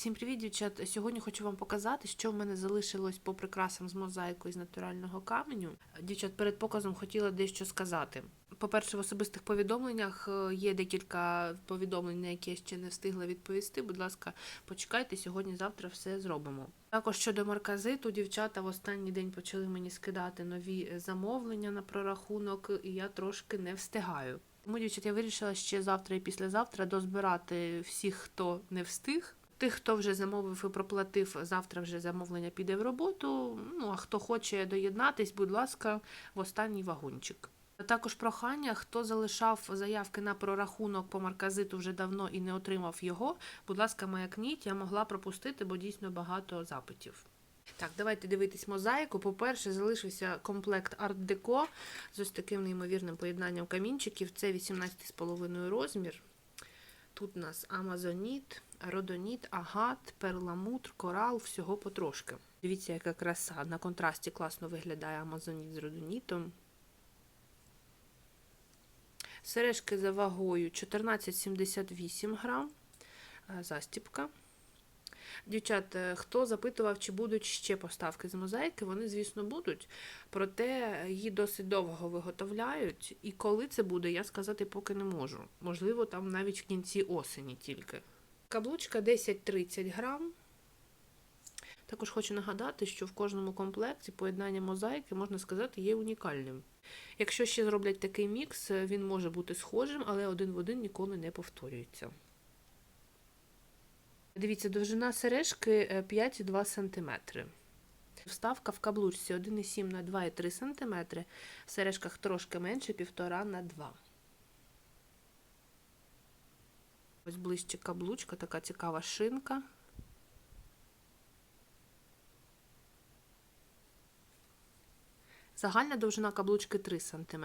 Всім привіт, дівчат! Сьогодні хочу вам показати, що в мене залишилось по прикрасам з мозаїкою з натурального каменю. Дівчат, перед показом хотіла дещо сказати. По-перше, в особистих повідомленнях е, є декілька повідомлень, на які я ще не встигла відповісти. Будь ласка, почекайте, сьогодні-завтра все зробимо. Також щодо марказиту, дівчата в останній день почали мені скидати нові замовлення на прорахунок, і я трошки не встигаю. Тому, дівчат, я вирішила ще завтра і післязавтра дозбирати всіх, хто не встиг. Тих, хто вже замовив і проплатив, завтра вже замовлення піде в роботу. Ну а хто хоче доєднатись, будь ласка, в останній вагончик. Також прохання, хто залишав заявки на прорахунок по марказиту вже давно і не отримав його, будь ласка, маякніть, я могла пропустити, бо дійсно багато запитів. Так, давайте дивитись мозаїку. По-перше, залишився комплект арт-деко з ось таким неймовірним поєднанням камінчиків. Це 18,5 розмір. Тут у нас амазоніт, родоніт, агат, перламутр, корал, всього потрошки. Дивіться, яка краса. На контрасті класно виглядає амазоніт з родонітом. Сережки за вагою 14,78 грам. Е, Застіпка. Дівчат, хто запитував, чи будуть ще поставки з мозаїки, вони, звісно, будуть. Проте її досить довго виготовляють. І коли це буде, я сказати поки не можу. Можливо, там навіть в кінці осені тільки. Каблучка 10-30 грам. Також хочу нагадати, що в кожному комплекті поєднання мозаїки, можна сказати, є унікальним. Якщо ще зроблять такий мікс, він може бути схожим, але один в один ніколи не повторюється. Дивіться, довжина сережки 5,2 см. Вставка в каблучці 1,7 на 2,3 см, в сережках трошки менше 1,5 на 2 Ось ближче каблучка, така цікава шинка. Загальна довжина каблучки 3 см.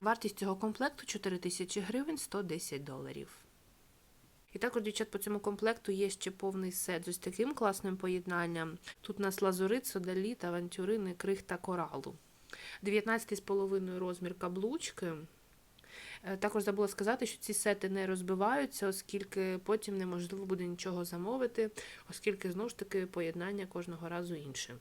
Вартість цього комплекту 4000 гривень 110 доларів. І також, дівчат, по цьому комплекту є ще повний сет з ось таким класним поєднанням. Тут у нас лазурит, содаліт, авантюрини, крих та коралу. 19,5 розмір каблучки. Е, Також забула сказати, що ці сети не розбиваються, оскільки потім неможливо буде нічого замовити, оскільки знову ж таки поєднання кожного разу інше.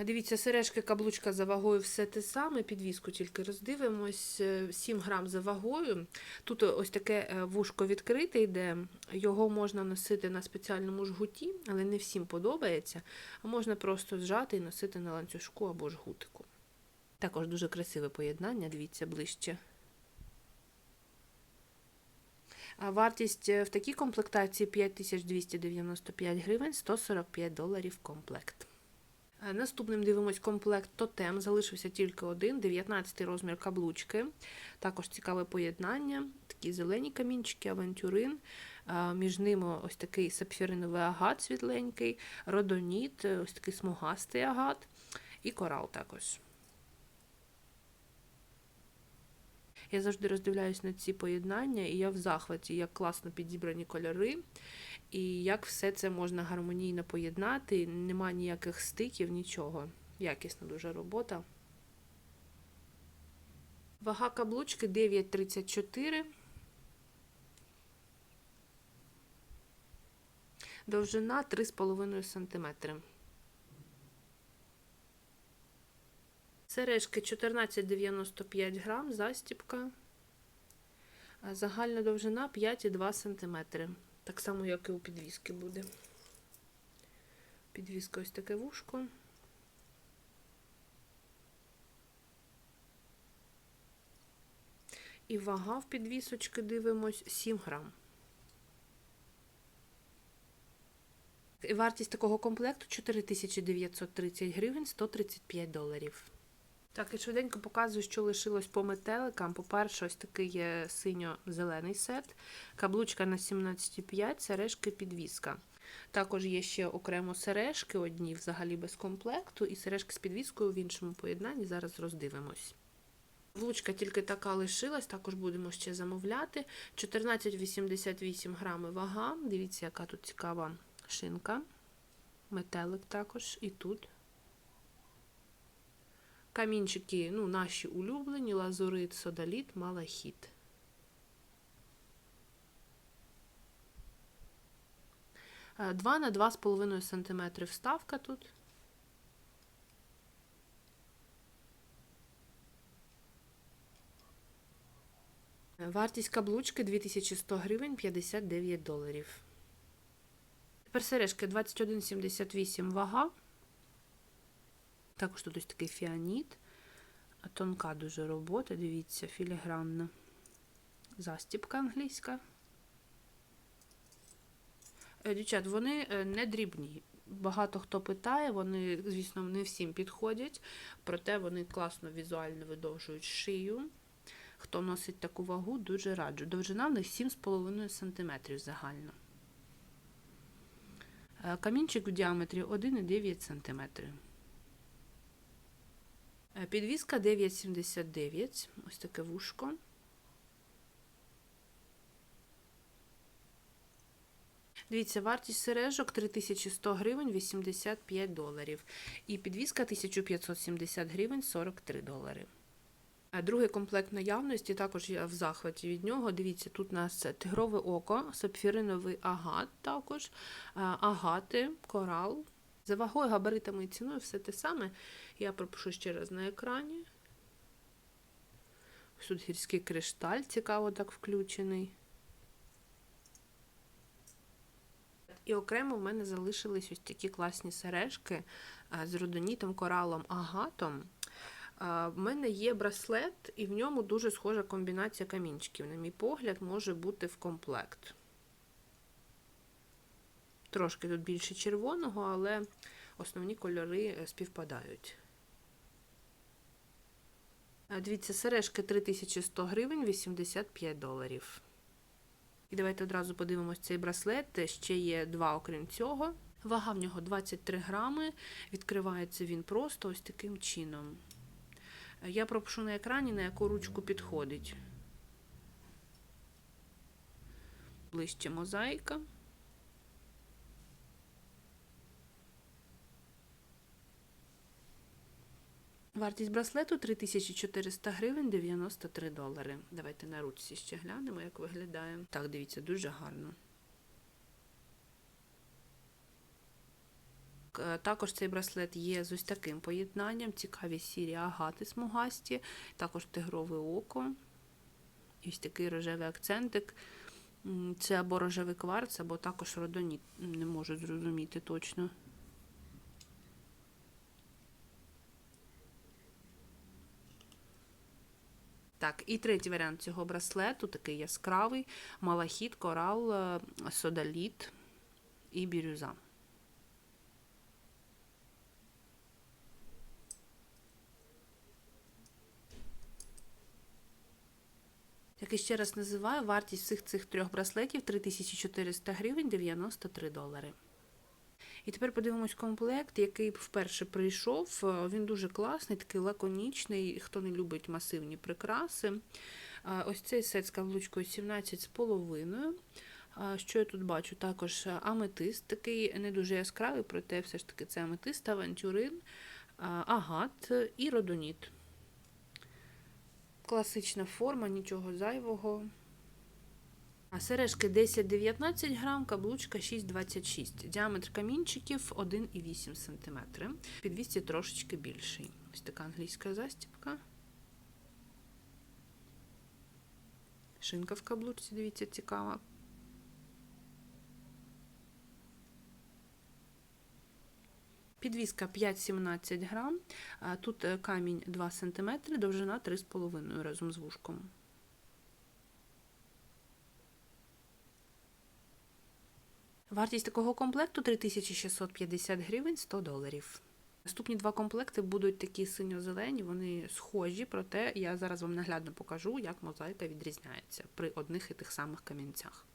Е, Дивіться, сережки каблучка за вагою все те саме, підвіску тільки роздивимось. Е, 7 грам за вагою. Тут ось таке е, вушко відкрите йде, його можна носити на спеціальному жгуті, але не всім подобається. А можна просто зжати і носити на ланцюжку або жгутику. Також дуже красиве поєднання, дивіться ближче. А Вартість е, в такій комплектації 5295 гривень, 145 доларів комплект. Е, Наступним дивимось комплект Тотем. Залишився тільки один, 19 розмір каблучки. Також цікаве поєднання. Такі зелені камінчики, авантюрин. Е, Між ними ось такий сапфіриновий агат світленький, родоніт, ось такий смугастий агат і корал також. Я завжди роздивляюсь на ці поєднання, і я в захваті, як класно підібрані кольори, і як все це можна гармонійно поєднати. Нема ніяких стиків, нічого. Якісна дуже робота. Вага каблучки 9,34. Довжина 3,5 см. Сережки 14,95 грам, застіпка. Загальна довжина 5,2 см. Так само, як і у підвіски буде. Підвіска ось таке вушко. І вага в підвісочки дивимось 7 грам. Вартість такого комплекту 4930 гривень 135 доларів. Так, і швиденько показую, що лишилось по метеликам. По-перше, ось такий є синьо-зелений сет, каблучка на 17,5, сережки підвіска. Також є ще окремо сережки, одні взагалі без комплекту, і сережки з підвіскою в іншому поєднанні. Зараз роздивимось. Влучка тільки така лишилась, також будемо ще замовляти. 14,88 грами вага. Дивіться, яка тут цікава шинка. Метелик також і тут. Камінчики, ну, наші улюблені, лазурит, содаліт, малахіт. Е, 2 на 2,5 см вставка тут. Е, Вартість каблучки 2100 гривень 59 доларів. Тепер сережки 21,78 вага. Також тут ось такий фіаніт. Тонка дуже робота, дивіться, філігранна. Застіпка англійська. Е, Дівчат, вони е, не дрібні. Багато хто питає, вони, звісно, не всім підходять, проте вони класно візуально видовжують шию. Хто носить таку вагу, дуже раджу. Довжина в них 7,5 см загально. Е, Камінчик в діаметрі 1,9 см. Е, Підвіска 9,79. Ось таке вушко. Дивіться, вартість сережок 3100 гривень 85 доларів. І підвіска 1570 гривень 43 долари. Другий комплект наявності, також я в захваті від нього. Дивіться, тут у нас тигрове око, сапфіриновий агат, також, агати, корал. За вагою, габаритами і ціною все те саме. Я пропишу ще раз на екрані. Ось Тут гірський кришталь, цікаво так включений. І окремо в мене залишились ось такі класні сережки з родонітом, коралом, агатом. А, В мене є браслет, і в ньому дуже схожа комбінація камінчиків. На мій погляд, може бути в комплект. Трошки тут більше червоного, але основні кольори е, співпадають. Дивіться, сережки 3100 гривень 85 доларів. І давайте одразу подивимось цей браслет. Ще є два, окрім цього. Вага в нього 23 грами. Відкривається він просто ось таким чином. Я пропишу на екрані, на яку ручку підходить. Ближче мозаїка. Вартість браслету 3400 гривень 93 долари. Давайте на ручці ще глянемо, як виглядає. Так, дивіться, дуже гарно. Також цей браслет є з ось таким поєднанням. Цікаві сірі агати смугасті, також тигрове око. І ось такий рожевий акцентик. Це або рожевий кварц, або також родоніт. Не можу зрозуміти точно. Так, і третій варіант цього браслету такий яскравий: малахіт, корал, е, содаліт і бірюза. Як і ще раз називаю, вартість всіх цих трьох браслетів 3400 гривень 93 долари. І тепер подивимось комплект, який вперше прийшов. Е, Він дуже класний, такий лаконічний, хто не любить масивні прикраси. Е, Ось цей сет з каблучкою 17,5. Е, Що я тут бачу? Також аметист, такий не дуже яскравий, проте все ж таки це аметист, авантюрин, агат і родоніт. Класична форма, нічого зайвого. А сережки 10-19 грам, каблучка 6,26. Діаметр камінчиків 1,8 см. Підвісці трошечки більший. Ось така англійська застібка. Шинка в каблучці, дивіться, цікава. Підвіска 5-17 грам. Тут е, камінь 2 см, довжина 3,5 разом з вушком. Вартість такого комплекту 3650 гривень 100 доларів. Наступні два комплекти будуть такі синьо-зелені, вони схожі, проте я зараз вам наглядно покажу, як мозаїка відрізняється при одних і тих самих камінцях.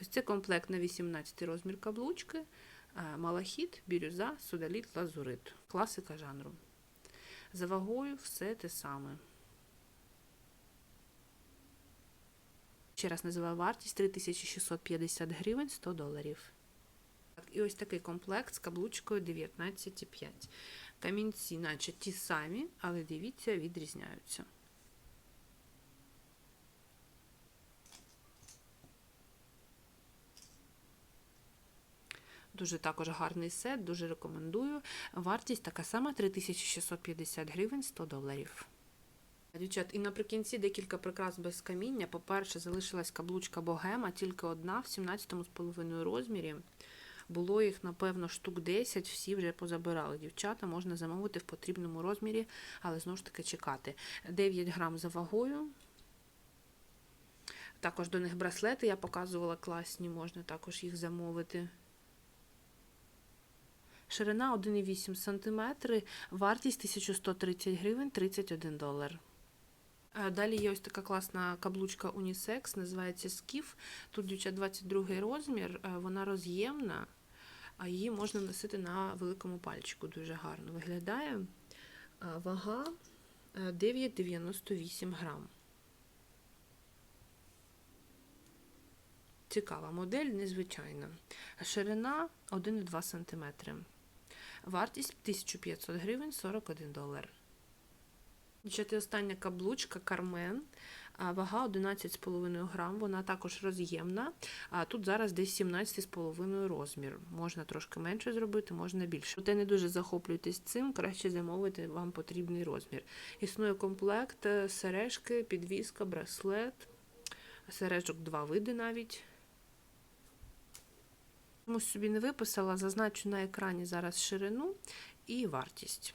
Ось це комплект на 18 розмір каблучки, е, малахіт, бірюза, судаліт, лазурит. Класика жанру. За вагою все те саме. Ще раз називаю вартість 3650 гривень 100 доларів. І ось такий комплект з каблучкою 19,5. Камінці, наче ті самі, але дивіться, відрізняються. Дуже також гарний сет, дуже рекомендую. Вартість така сама 3650 гривень 100 доларів. Дівчат, і наприкінці декілька прикрас без каміння. По-перше, залишилась каблучка богема, тільки одна в 17,5 розмірі. Було їх, напевно, штук 10, всі вже позабирали. Дівчата можна замовити в потрібному розмірі, але знову ж таки чекати. 9 грам за вагою. Також до них браслети я показувала класні, можна також їх замовити. Ширина 1,8 см, вартість 1130 гривень 31 долар. Е, Далі є ось така класна каблучка унісекс, називається Скіф. Тут дівчат 22 розмір, е, вона роз'ємна, а її можна носити на великому пальчику. Дуже гарно виглядає. Е, Вага е, 9,98 грам. Цікава модель, незвичайна. Ширина 1,2 см. Вартість 1500 гривень 41 долар. Дівчата, остання каблучка Кармен. Вага 11,5 грам, вона також роз'ємна. А тут зараз десь 17,5 розмір. Можна трошки менше зробити, можна більше. Проте не дуже захоплюйтесь цим, краще замовити вам потрібний розмір. Існує комплект, е, сережки, підвіска, браслет, сережок два види навіть. Чомусь собі не виписала, зазначу на екрані зараз ширину і вартість.